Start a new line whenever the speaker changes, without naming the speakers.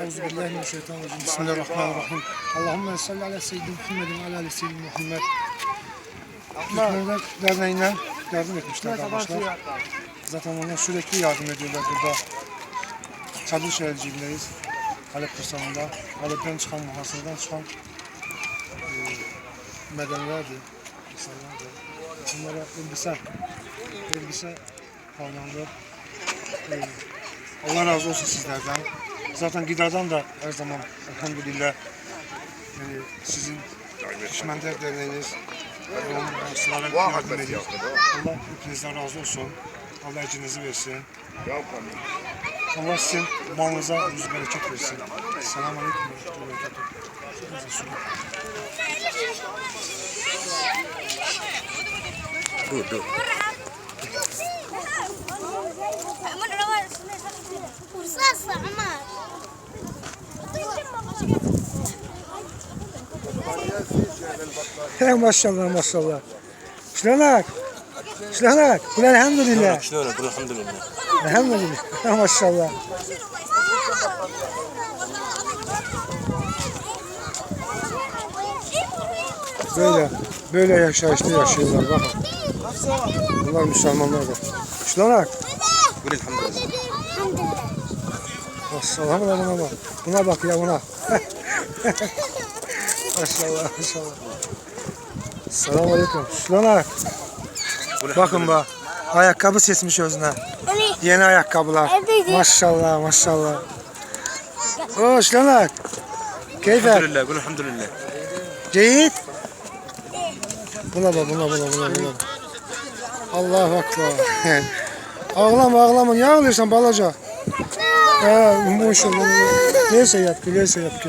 Euzu billahi mineşşeytanirracim. Bismillahirrahmanirrahim. Allahümme salli ala seyyidina Muhammedin ala ali seyyidina Muhammed. Türkmenler Derneği'nden yardım etmişler arkadaşlar. Zaten onlar sürekli yardım ediyorlar burada. Çadır şehirciliğindeyiz. Halep kırsalında. Halep'ten çıkan, muhasırdan çıkan e, medenilerdi. insanlardı. Bunlara elbise, elbise kavramlar. E, Allah razı olsun sizlerden. Zaten Gidar'dan da her zaman elhamdülillah e, sizin Pişmender Derneğiniz sıralar yardım ediyor. Allah hepinizden razı olsun. Allah ecinizi versin. Allah sizin malınıza yüz bereket versin. Selamun Aleyküm.
Dur dur.
He maşallah maşallah. Şlanak. Şlanak. Kul elhamdülillah.
Şöyle dur elhamdülillah.
Elhamdülillah. Maşallah. Böyle böyle yaşayışta yaşıyorlar bakın. Bunlar Müslümanlar da. Şlanak.
Dur elhamdülillah.
Maşallah buna buna bak. Buna bak ya buna. maşallah maşallah. Selamun aleyküm. Şlanak. Bakın bak. Ayakkabı seçmiş özüne. Yeni ayakkabılar. Maşallah maşallah. Oo Şlanak. Keyfer.
Elhamdülillah. Dur elhamdülillah.
Ceyit. Buna bak buna buna buna buna. Allahu akbar. ağlama ağlama. Niye ağlıyorsun balaca? Ha, maşallah. Neyse yap ki neyse yap ki.